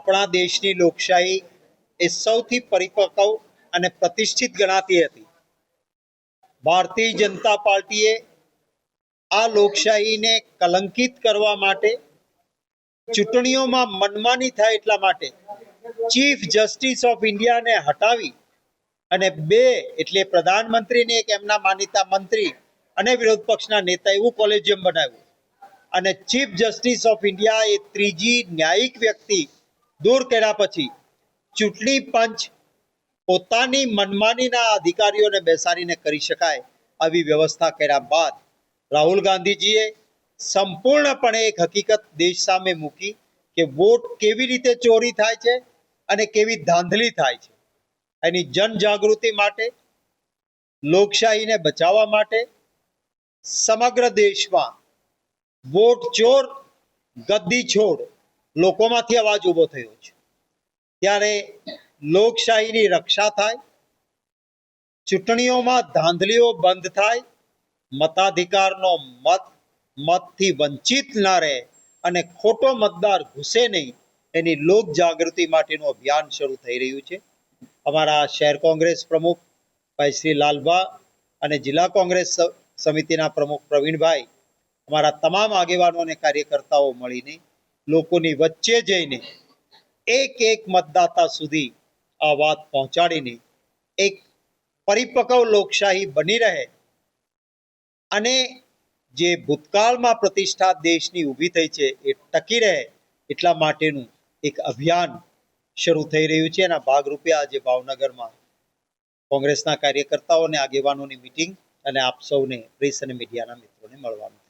આપણા દેશની લોકશાહી એ સૌથી પરિપક્વ અને પ્રતિષ્ઠિત ગણાતી હતી. ભારતીય જનતા પાર્ટીએ આ લોકશાહીને કલંકિત કરવા માટે, ચૂંટણીઓમાં મનમાની થાય એટલા માટે ચીફ જસ્ટિસ ઓફ ઇન્ડિયાને હટાવી અને બે એટલે પ્રધાનમંત્રીને એક એમના માનીતા મંત્રી અને વિરોધ પક્ષના નેતા એવું કોલેજિયમ બનાવ્યું. અને ચીફ જસ્ટિસ ઓફ ઇન્ડિયા એ ત્રીજી ન્યાયિક વ્યક્તિ દૂર કર્યા પછી ચૂંટણી પંચ પોતાની મનમાનીના અધિકારીઓને બેસાડીને કરી શકાય આવી વ્યવસ્થા કર્યા બાદ રાહુલ ગાંધીજીએ સંપૂર્ણપણે એક હકીકત દેશ સામે મૂકી કે વોટ કેવી રીતે ચોરી થાય છે અને કેવી ધાંધલી થાય છે. એની જનજાગૃતિ માટે, લોકશાહીને બચાવવા માટે સમગ્ર દેશમાં વોટ ચોર, ગદ્દી છોડ લોકોમાંથી અવાજ ઊભો થયો છે. ત્યારે લોકશાહીની રક્ષા થાય, ચૂંટણીઓમાં ધાંધલીઓ બંધ થાય, મતાધિકારનો મત, મતથી વંચિત ના રહે અને ખોટો મતદાર ઘૂસે નહીં, એની લોક જાગૃતિ માટેનું અભિયાન શરૂ થઈ રહ્યું છે. અમારા શહેર કોંગ્રેસ પ્રમુખ ભાઈ શ્રી લાલભા અને જિલ્લા કોંગ્રેસ સમિતિના પ્રમુખ પ્રવીણભાઈ, અમારા તમામ આગેવાનો અને કાર્યકર્તાઓ મળીને લોકોની વચ્ચે જઈને એક એક મતદાતા સુધી આ વાત પહોંચાડીને એક પરિપક્વ લોકશાહી બની રહે અને જે ભૂતકાળમાં પ્રતિષ્ઠા દેશની ઊભી થઈ છે એ ટકી રહે એટલા માટેનું એક અભિયાન શરૂ થઈ રહ્યું છે. એના ભાગરૂપે આજે ભાવનગરમાં કોંગ્રેસના કાર્યકર્તાઓ અને આગેવાનોની મિટિંગ અને આપ સૌને પ્રેસ અને મીડિયાના મિત્રોને મળવાનું